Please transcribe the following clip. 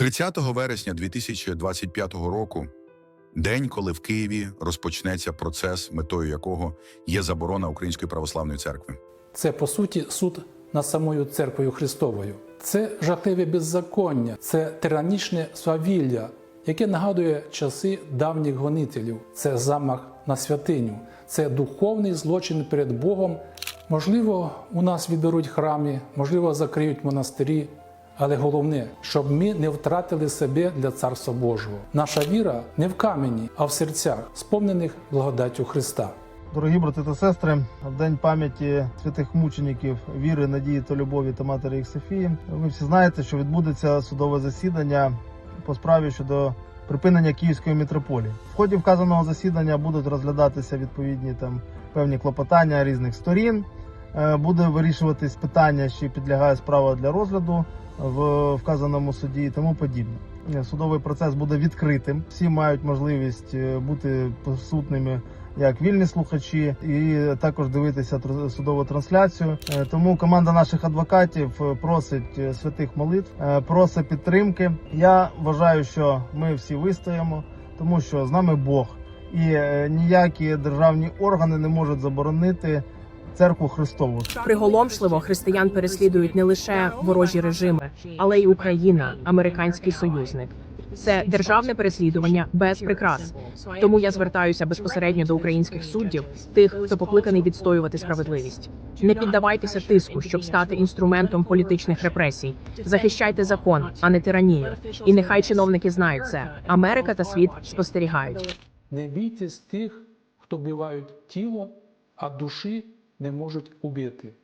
30 вересня 2025 року день, коли в Києві розпочнеться процес, метою якого є заборона Української православної церкви. Це по суті суд над самою церквою Христовою. Це жахливе беззаконня, це тиранічне свавілля, яке нагадує часи давніх гонителів. Це замах на святиню, це духовний злочин перед Богом. Можливо, у нас відберуть храми, можливо, закриють монастирі. Але головне, щоб ми не втратили себе для Царства Божого. Наша віра не в камені, а в серцях, сповнених благодаттю Христа. Дорогі брати та сестри, в день пам'яті святих мучеників віри, надії та любові та матері їх Софії. Ви всі знаєте, що відбудеться судове засідання по справі щодо припинення Київської мітрополії. В ході вказаного засідання будуть розглядатися відповідні там певні клопотання різних сторін. Е, Буде вирішуватись питання, чи підлягає справа для розгляду в вказаному суді і тому подібне. Е, Судовий процес буде відкритим. Всі мають можливість е, бути присутніми як вільні слухачі, і також дивитися судову трансляцію. Тому команда наших адвокатів просить святих молитв, просить підтримки. Я вважаю, що ми всі вистоїмо, тому що з нами Бог, і ніякі державні органи не можуть заборонити церкву Христову. Приголомшливо християн переслідують не лише ворожі режими, але й Україна, американський союзник. Це державне переслідування без прикрас. Тому я звертаюся безпосередньо до українських суддів, тих, хто покликаний відстоювати справедливість. Не піддавайтеся тиску, щоб стати інструментом політичних репресій. Захищайте закон, а не тиранію. І нехай чиновники знають це. Америка та світ спостерігають. Не бійтесь тих, хто вбивають тіло, а душі не можуть убити.